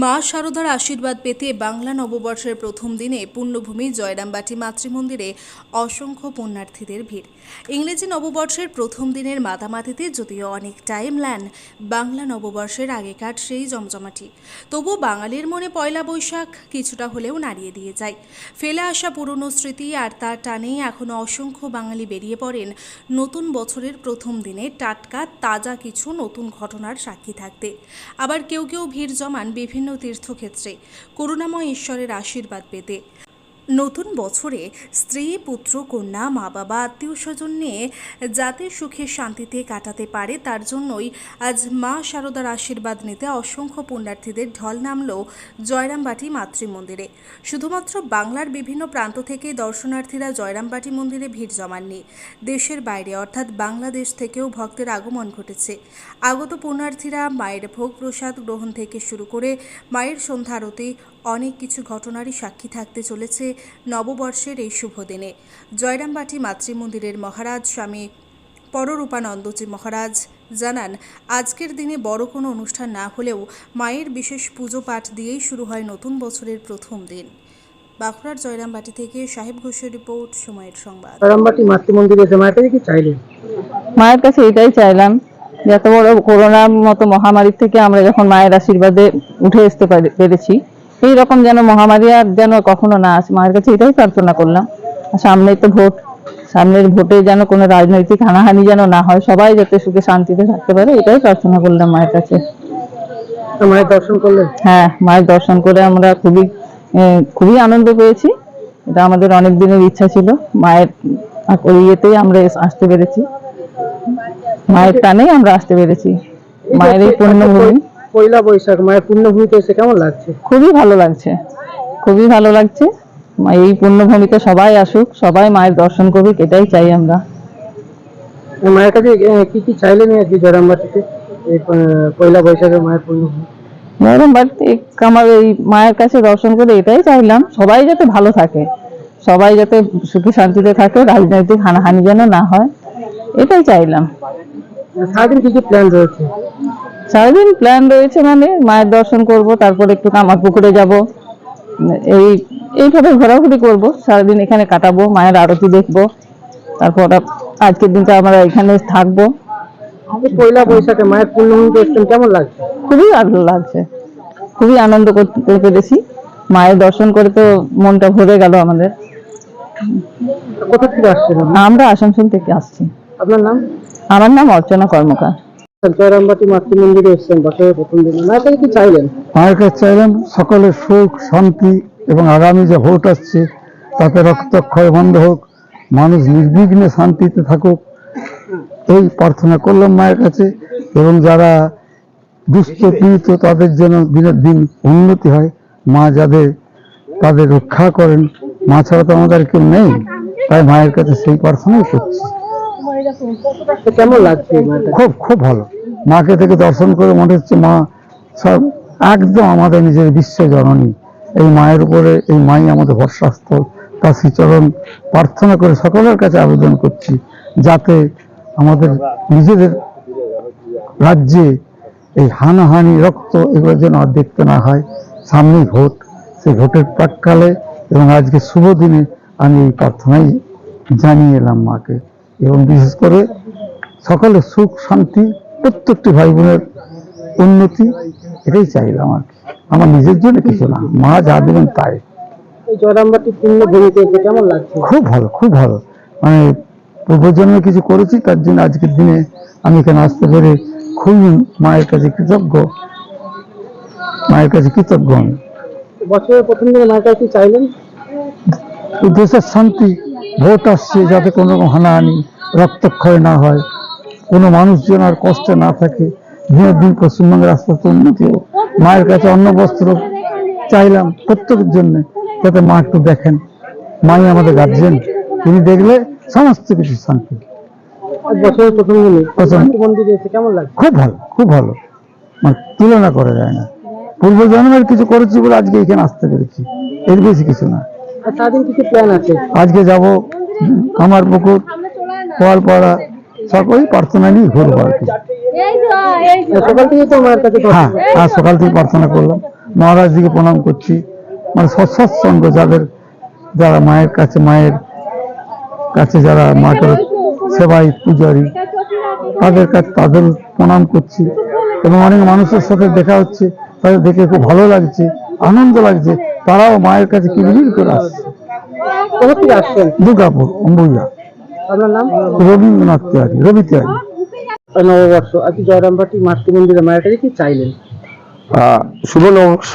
মা শারদার আশীর্বাদ পেতে বাংলা নববর্ষের প্রথম দিনে পুণ্যভূমি জয়রামবাটি মাতৃমন্দিরে অসংখ্য পুণ্যার্থীদের ভিড়। ইংরেজি নববর্ষের প্রথম দিনের মাতামাতিতে যদিও অনেক টাইম ল্যান, বাংলা নববর্ষের আগেকার সেই জমজমাটি। তবুও বাঙালির মনে পয়লা বৈশাখ কিছুটা হলেও নাড়িয়ে দিয়ে যায়। ফেলে আসা পুরনো স্মৃতি আর তার টানেই এখনও অসংখ্য বাঙালি বেরিয়ে পড়েন। নতুন বছরের প্রথম দিনে টাটকা, তাজা কিছু নতুন ঘটনার সাক্ষী থাকতে। আবার কেউ কেউ ভিড় জমান বিভিন্ন তীর্থক্ষেত্রে। করুণাময় ঈশ্বরের আশীর্বাদ পেতে। নতুন বছরে স্ত্রী, পুত্র, কন্যা মা বাবা আত্মীয় স্বজন নিয়ে যাতে সুখে শান্তিতে কাটাতে পারে, তার জন্যই আজ মা শারদার আশীর্বাদ নিতে অসংখ্য পুণ্যার্থীদের ঢল নামল জয়রামবাটি মাতৃমন্দিরে। শুধুমাত্র বাংলার বিভিন্ন প্রান্ত থেকে দর্শনার্থীরা জয়রামবাটি মন্দিরে ভিড় জমাননি। দেশের বাইরে, অর্থাৎ বাংলাদেশ থেকেও ভক্তের আগমন ঘটেছে। আগত পুণ্যার্থীরা মায়ের ভোগ প্রসাদ গ্রহণ থেকে শুরু করে মায়ের সন্ধ্যা আরতি অনেক কিছু ঘটনারই সাক্ষী থাকতে চলেছে নববর্ষের এই শুভ দিনে। জয়রামবাটি মাতৃমন্দিরের মহারাজ স্বামী পররূপানন্দজি মহারাজ জানান আজকের দিনে বড় কোনো অনুষ্ঠান না হলেও মায়ের বিশেষ পুজো পাঠ দিয়েই শুরু হয় নতুন বছরের প্রথম দিন। বাঁকুড়ার জয়রামবাটি থেকে সাহেব ঘোষের রিপোর্ট সময়ের সংবাদ। রামবাটি মাতৃমন্দিরে এসে মায়ের কাছে কি চাইলেন? মায়ের কাছে এটাই চাইলাম যে এত বড় করোনার মতো মহামারী থেকে আমরা যখন মায়ের আশীর্বাদে উঠে আসতে পেরেছি এই রকম যেন মহামারী আর যেন কখনো না আসে। মায়ের কাছে এটাই প্রার্থনা করলাম। আর সামনেই তো ভোট। সামনের ভোটে যেন কোনো রাজনৈতিক হানাহানি যেন না হয় সবাই যাতে সুখে শান্তিতে থাকতে পারে এটাই প্রার্থনা করলাম মায়ের কাছে। মায়ের দর্শন করলেন? হ্যাঁ মায়ের দর্শন করে আমরা খুবই খুবই আনন্দ পেয়েছি। এটা আমাদের অনেক দিনের ইচ্ছা ছিল। মায়ের ওই ইয়েতেই আমরা আসতে পেরেছি। মায়ের টানেই আমরা আসতে পেরেছি। মায়ের এই পূর্ণভূমি পয়লা বৈশাখ মায়ের পূর্ণভূমিতে এসে কেমন লাগছে? খুবই ভালো লাগছে। খুবই ভালো লাগছে। মা- এই পূর্ণভূমিতে সবাই আসুক সবাই মায়ের দর্শন করুক এটাই চাই আমরা। মায়ের কাছে কি কি চাইলেন আর কি জয়রামবাটিতে পয়লা বৈশাখে মায়ের পূর্ণভূমি এরকম আমার এই মায়ের কাছে দর্শন করে এটাই চাইলাম সবাই যাতে ভালো থাকে সবাই যাতে সুখে শান্তিতে থাকে রাজনৈতিক হানাহানি যেন না হয় এটাই চাইলাম। সারাদিন কি কি প্ল্যান রয়েছে? সারাদিন প্ল্যান রয়েছে মানে মায়ের দর্শন করব তারপর একটু কামার পুকুরে যাব। এই এইভাবে ঘোরাঘুরি করব সারাদিন এখানে কাটাবো মায়ের আরতি দেখব তারপর আজকের দিনটা আমরা এখানে থাকব। পয়লা বৈশাখে মায়ের পূর্ণভূমিতে এসেছেন কেমন লাগছে? খুবই ভালো লাগছে খুবই আনন্দ করতে পেরেছি। মায়ের দর্শন করে তো মনটা ভরে গেল আমাদের। কোথা থেকে আসছেন? আমরা আসানসোল থেকে আসছি। আপনার নাম? আমার নাম অর্চনা কর্মকার। জয়রামবাটি মাতৃমন্দিরে এসেছেন বছরের কাছে চাইলাম সকলের সুখ, শান্তি এবং আগামী যে ভোট আসছে, তাতে রক্তক্ষয় বন্ধ হোক, মানুষ নির্বিঘ্নে শান্তিতে থাকুক, এই প্রার্থনা করলাম মায়ের কাছে। এবং যারা দুস্থ, পীড়িত, তাদের যেন দিনের দিন উন্নতি হয়, মা যাদের তাদের রক্ষা করেন, মা ছাড়া তো আমাদের কেউ নেই। তাই মায়ের কাছে সেই প্রার্থনাই করছি। কেমন লাগছে খুব খুব ভালো। মাকে থেকে দর্শন করে মনে হচ্ছে মা সব একদম আমাদের নিজের বিশ্ব জননী। এই মায়ের উপরে এই মাই আমাদের ভরসাস্থল তার শ্রীচরণ প্রার্থনা করে সকলের কাছে আবেদন করছি যাতে আমাদের নিজেদের রাজ্যে এই হানাহানি, রক্ত এগুলো যেন আর দেখতে না হয়, সামনেই ভোট। সেই ভোটের প্রাককালে এবং আজকে শুভ দিনে আমি এই প্রার্থনাই জানিয়ে এলাম মাকে। এবং বিশেষ করে সকলে সুখ শান্তি প্রত্যেকটি ভাই বোনের উন্নতি এটাই চাইলাম আর কি আমার নিজের জন্য কিছু না মা যা দেবেন তাই। খুব ভালো খুব ভালো। মানে পূর্বজন্মে কিছু করেছি তার জন্য আজকের দিনে আমি এখানে আসতে পেরে খুবই মায়ের কাছে কৃতজ্ঞ মায়ের কাছে কৃতজ্ঞ। আমি বছরের প্রথম দিনে মায়ের কাছে চাইলেন? দেশের শান্তি ভোট আসছে যাতে কোনো রকম হানাহানি রক্তক্ষয় না হয় কোনো মানুষ যেন আর কষ্টে না থাকে। দিনের দিন পশ্চিমবঙ্গের আস্তে আস্তে উন্নতি হোক। মায়ের কাছে অন্ন বস্ত্র চাইলাম প্রত্যেকের জন্য যাতে মা একটু দেখেন। মাই আমাদের গার্জেন তিনি দেখলে সমস্ত কিছু শান্তি। খুব ভালো খুব ভালো। মানে তুলনা করা যায় না। পূর্ব জন্মের কিছু করেছি বলে আজকে এখানে আসতে পেরেছি। এর বেশি কিছু না। আজকে যাব আমার পুকুর সকলেই প্রার্থনা ঘুরবো আর কি। সকাল থেকে তো মায়ের কাছে হ্যাঁ আজ সকাল থেকে প্রার্থনা করলাম। মহারাজজিকে প্রণাম করছি। মানে সৎসঙ্গ যাদের যারা মায়ের কাছে মায়ের কাছে যারা মাকে সেবাই পূজারী তাদের কাছে তাদের প্রণাম করছি। এবং অনেক মানুষের সাথে দেখা হচ্ছে তাদের দেখে খুব ভালো লাগছে আনন্দ লাগছে। তারাও মায়ের কাছে কিরবির করে আসছে। দুর্গাপুর অম্বুজা। আপনার নাম? রবীন্দ্রনাথ তিওয়ারি রবি তিওয়ারি। নববর্ষ আজকে জয়রামবাটি মাতৃ মন্দিরে মায়ের কাছে কি চাইলেন? শুভ নববর্ষ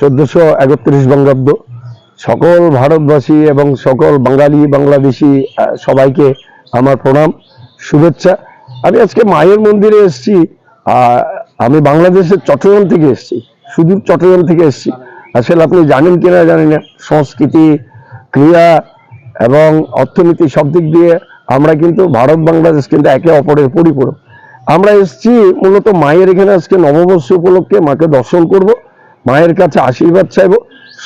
চোদ্দশো একত্রিশ বঙ্গাব্দ। সকল ভারতবাসী এবং সকল বাঙালি বাংলাদেশি সবাইকে আমার প্রণাম শুভেচ্ছা। আমি আজকে মায়ের মন্দিরে এসেছি। আমি বাংলাদেশের চট্টগ্রাম থেকে এসেছি সুদূর চট্টগ্রাম থেকে এসেছি। আসলে আপনি জানেন কিনা জানি না। সংস্কৃতি ক্রিয়া এবং অর্থনীতি সব দিক দিয়ে আমরা কিন্তু ভারত, বাংলাদেশ কিন্তু একে অপরের পরিপূরক। আমরা এসেছি মূলত মায়ের এখানে আজকে নববর্ষ উপলক্ষে মাকে দর্শন করব, মায়ের কাছে আশীর্বাদ চাইব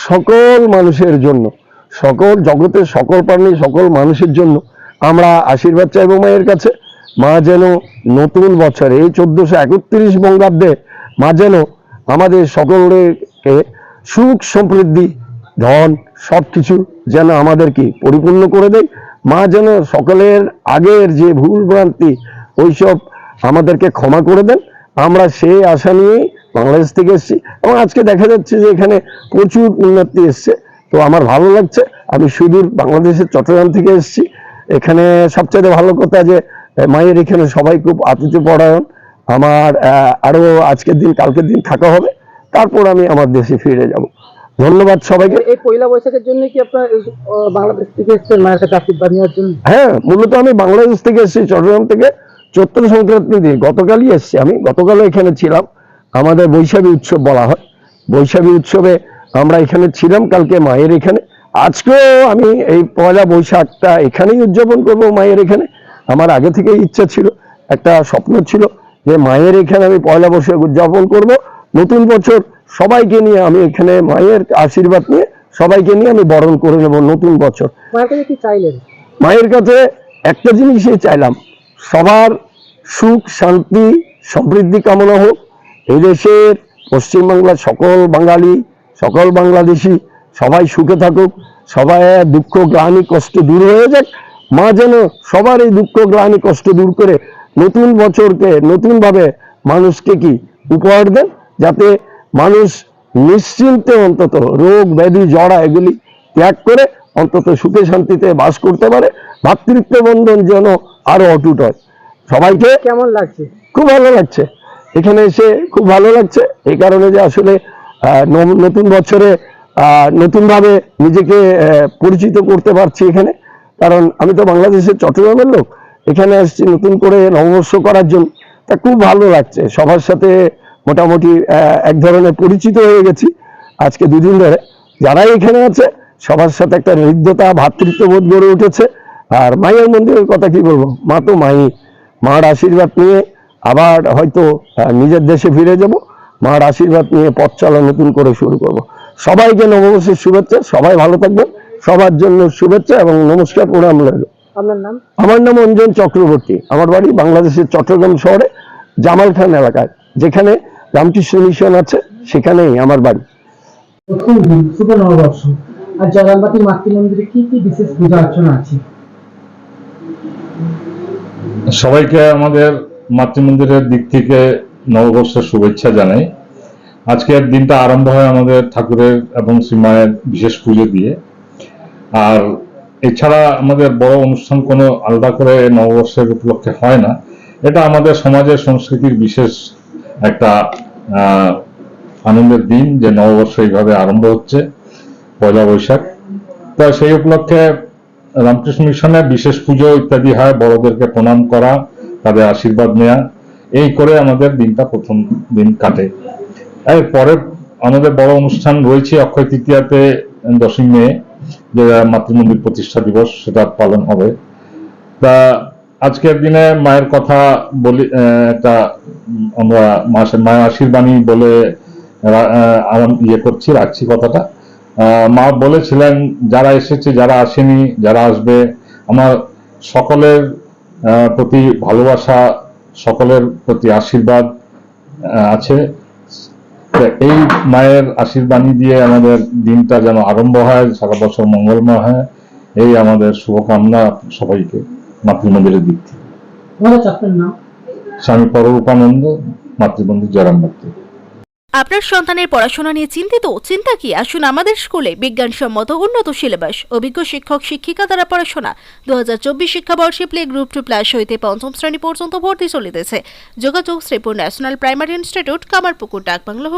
সকল মানুষের জন্য, সকল জগতের সকল প্রাণী, সকল মানুষের জন্য আমরা আশীর্বাদ চাইব মায়ের কাছে। মা যেন নতুন বছর, এই চোদ্দশো একত্রিশ বঙ্গাব্দে মা যেন আমাদের সকলকে সুখ সমৃদ্ধি ধন সব কিছু যেন আমাদেরকে পরিপূর্ণ করে দেয়। মা যেন সকলের আগের যে ভুল ভ্রান্তি ওইসব আমাদেরকে ক্ষমা করে দেন। আমরা সেই আশা নিয়েই বাংলাদেশ থেকে এসেছি। এবং আজকে দেখা যাচ্ছে যে এখানে প্রচুর উন্নতি এসছে। তো আমার ভালো লাগছে। আমি সুদূর বাংলাদেশের চট্টগ্রাম থেকে এসেছি। এখানে সবচেয়ে ভালো কথা যে মায়ের এখানে সবাই খুব আতিথ্য পরায়ণ আমার আহ, আরও আজকের দিন কালকের দিন থাকা হবে। তারপর আমি আমার দেশে ফিরে যাব। ধন্যবাদ সবাইকে। এই পয়লা বৈশাখের জন্য কি আপনার বাংলাদেশ থেকে এসেছেন মায়ের কাছে আশীর্বাদ নেওয়ার জন্য? হ্যাঁ মূলত আমি বাংলাদেশ থেকে এসেছি চট্টগ্রাম থেকে চৈত্র সংক্রান্তি দিয়ে গতকালই এসেছি আমি। গতকালও এখানে ছিলাম। আমাদের বৈশাখী উৎসব বলা হয়। বৈশাখী উৎসবে আমরা এখানে ছিলাম কালকে মায়ের এখানে। আজকেও আমি এই পয়লা বৈশাখটা এখানেই উদযাপন করব মায়ের এখানে। আমার আগে থেকেই ইচ্ছা ছিল একটা স্বপ্ন ছিল যে মায়ের এখানে আমি পয়লা বৈশাখ উদযাপন করব। নতুন বছর সবাইকে নিয়ে আমি এখানে মায়ের আশীর্বাদ নিয়ে সবাইকে নিয়ে আমি বরণ করে নেব নতুন বছর। মায়ের কাছে একটা জিনিসই চাইলাম। সবার সুখ শান্তি সমৃদ্ধি কামনা হোক। এই দেশের পশ্চিমবাংলার সকল বাঙালি সকল বাংলাদেশি সবাই সুখে থাকুক। সবাই দুঃখ গ্লানি কষ্ট দূর হয়ে যাক। মা যেন সবার এই দুঃখ গ্লানি কষ্ট দূর করে নতুন বছরকে নতুনভাবে মানুষকে কি উপহার দেন? যাতে মানুষ নিশ্চিন্তে অন্তত রোগ ব্যাধি জড়া এগুলি ত্যাগ করে অন্তত সুখে শান্তিতে বাস করতে পারে। ভাতৃত্ব বন্ধন যেন আরও অটুট হয়। সবাইকে কেমন লাগছে? খুব ভালো লাগছে। এখানে এসে খুব ভালো লাগছে। এই কারণে যে আসলে নতুন বছরে নতুনভাবে নিজেকে পরিচিত করতে পারছি এখানে। কারণ আমি তো বাংলাদেশের চট্টগ্রামের লোক। এখানে আসছি নতুন করে নববর্ষ করার জন্য। তা খুব ভালো লাগছে। সবার সাথে মোটামুটি এক ধরনের পরিচিত হয়ে গেছি। আজকে দুদিন ধরে যারাই এখানে আছে সবার সাথে একটা হৃদ্যতা ভ্রাতৃত্ববোধ গড়ে উঠেছে। আর মায়ের মন্দিরের কথা কি বলব? মা তো মাই। মার আশীর্বাদ নিয়ে আবার হয়তো নিজের দেশে ফিরে যাব। মার আশীর্বাদ নিয়ে পথ চলা নতুন করে শুরু করব। সবাইকে নববর্ষের শুভেচ্ছা সবাই ভালো থাকবেন। সবার জন্য শুভেচ্ছা এবং নমস্কার প্রণাম রইল। আমার নাম অঞ্জন চক্রবর্তী। আমার বাড়ি বাংলাদেশের চট্টগ্রাম শহরে জামাল খান এলাকায় যেখানে রামকৃষ্ণ মিশন আছে সেখানেই আমার বাড়ি। নববর্ষ আর মাতৃ মন্দিরে কি কি বিশেষ পূজা অর্চনা আছে? সবাইকে আমাদের মাতৃমন্দিরের দিক থেকে নববর্ষের শুভেচ্ছা জানাই। আজকের দিনটা আরম্ভ হয় আমাদের ঠাকুরের এবং শ্রীমায়ের বিশেষ পুজো দিয়ে। আর এছাড়া আমাদের বড় অনুষ্ঠান কোনো আলাদা করে নববর্ষের উপলক্ষে হয় না। এটা আমাদের সমাজের সংস্কৃতির বিশেষ একটা আনন্দের দিন যে নববর্ষ এইভাবে আরম্ভ হচ্ছে, পয়লা বৈশাখ। তো সেই উপলক্ষে রামকৃষ্ণ মিশনে বিশেষ পুজো ইত্যাদি হয়, বড়দেরকে প্রণাম করা, তাদের আশীর্বাদ নেওয়া এই করে আমাদের দিনটা প্রথম দিন কাটে। এরপরে আমাদের বড় অনুষ্ঠান রয়েছে অক্ষয় তৃতীয়াতে, দশই মে, যে মাতৃমন্দির প্রতিষ্ঠা দিবস, সেটা পালন হবে। তা আজকের দিনে মায়ের কথা বলি একটা আমরা মাসে মায়ের আশীর্বাণী বলে ইয়ে করছি, রাখছি কথাটা। মা বলেছিলেন, যারা এসেছে, যারা আসেনি, যারা আসবে, আমার সকলের প্রতি ভালোবাসা, সকলের প্রতি আশীর্বাদ আছে। এই মায়ের আশীর্বাণী দিয়ে আমাদের দিনটা যেন আরম্ভ হয়, সারা বছর মঙ্গলময় হয়। এই আমাদের শুভকামনা সবাইকে। মাতৃমন্দিরের দিক থেকে। স্বামী পররূপানন্দ মাতৃমন্দির জয়রাম ভক্তি আপনার সন্তানের পড়াশোনা নিয়ে চিন্তিত? চিন্তা কি? আসুন আমাদের স্কুলে বিজ্ঞানসম্মত উন্নত সিলেবাস অভিজ্ঞ শিক্ষক শিক্ষিকা দ্বারা পড়াশোনা। দু হাজার চব্বিশ শিক্ষাবর্ষে প্লে গ্রুপ টু প্লাস হইতে পঞ্চম শ্রেণি পর্যন্ত ভর্তি চলিতেছে। যোগাযোগ Sripur national primary institute Kamarpukur Dakbangla